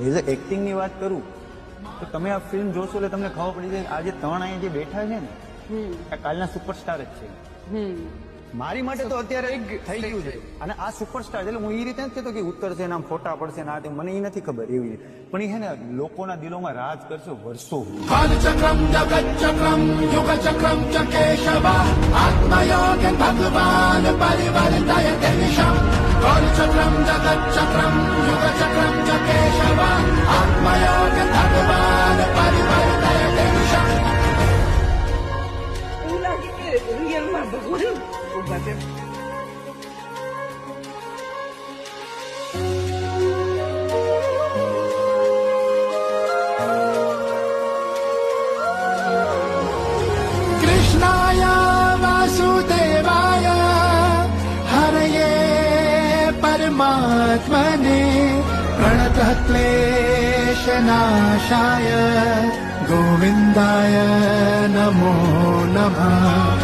મે જો એક્ટિંગ ની વાત કરું તો તમે આ ફિલ્મ જોશો એટલે તમને ખબર પડી જશે આ જે ત્રણ અહીં જે બેઠા છે ને કે આ કાલના સુપર સ્ટાર છે હમ મારી માટે તો અત્યારે થઈ ગયો છે અને આ સુપર સ્ટાર એટલે હું એ રીતે જ કેતો કે ઉત્તર તેમ નામ ખોટા પડશે ના તે મને એ નથી ખબર એવી પણ એને લોકોના દિલોમાં રાજ કરજો વર્ષો પાલ ચક્રમ જગ ચક્રમ યુગ ચક્રમ ચકે શબા આત્મયોગન તકબાન પરિવાર તૈયાર કરીશું પાલ ચક્રમ જગ ચક્રમ યુગ लोग बैठे कृष्णाय वासुदेवाय हरये परमात्मने गोविन्दाय नमो नमः